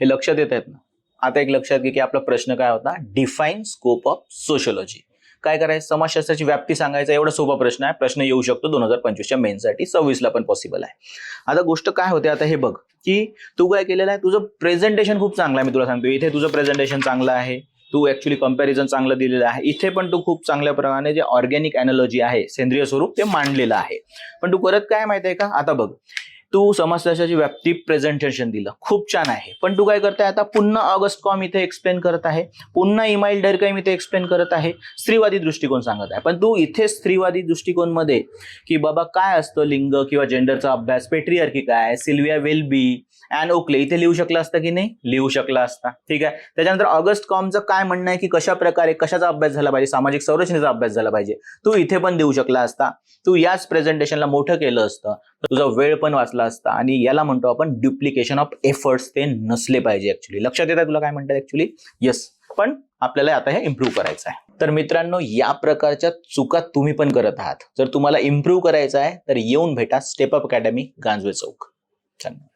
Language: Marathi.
हे लक्षात येत आहेत ना? आता एक लक्षात घे की आपला प्रश्न काय होता? डिफाईन स्कोप ऑफ सोशोलॉजी काय करायचं? समाजशास्त्राची व्याप्ती सांगायचा एवढा सोपा प्रश्न आहे. प्रश्न येऊ शकतो. दोन हजार पंचवीसच्या मेनसाठी सव्वीसला पण पॉसिबल आहे. आता गोष्ट काय होते? आता हे बघ की तू काय केलेलं आहे? तुझं प्रेझेंटेशन खूप चांगलं आहे मी तुला सांगतो इथे तुझं प्रेझेंटेशन चांगलं आहे. तू ऍक्च्युली कंपॅरिझन चांगलं दिलेलं आहे. इथे पण तू खूप चांगल्या प्रमाणे जे ऑर्गॅनिक अॅनॉलॉजी आहे सेंद्रिय स्वरूप ते मांडलेलं आहे. पण तू करत काय माहिती आहे का? आता बघ. तू समाजशास्त्राची व्याप्ती प्रेझेंटेशन दिलं. खूप छान आहे. पण तू काय करताय आता? पुन्हा ऑगस्ट कॉम इथे एक्सप्लेन करत आहे. पुन्हा इमाईल डरकाईम इथे एक्सप्लेन करत आहे. स्त्रीवादी दृष्टिकोन सांगत आहे. पण तू इथे स्त्रीवादी दृष्टिकोनमध्ये की बाबा काय असतं लिंग किंवा जेंडरचा अभ्यास? पेट्रियार्की काय? सिल्विया वेलबी अँड ओकले इथे लिहू शकला असता की नाही? लिहू शकला असता. ठीक आहे? त्याच्यानंतर ऑगस्ट कॉमचं काय म्हणणं आहे की कशा प्रकारे कशाचा अभ्यास झाला पाहिजे? सामाजिक संरचनेचा अभ्यास झाला पाहिजे. तू इथे पण देऊ शकला असता. तू याच प्रेझेंटेशनला मोठं केलं असतं. तुझा वेळ पण वाचला असता. आणि याला म्हणतो आपण ड्युप्लिकेशन ऑफ एफर्ट्स ते नसले पाहिजे ऍक्च्युली लक्षात येतात तुला काय म्हणतात ऍक्च्युली येस पण आपल्याला आता हे इम्प्रूव्ह करायचं आहे तर मित्रांनो या प्रकारच्या चुका तुम्ही पण करत आहात. जर तुम्हाला इम्प्रूव्ह करायचं आहे तर येऊन भेटा स्टेप अप अकॅडमी गांजवे चौक. धन्यवाद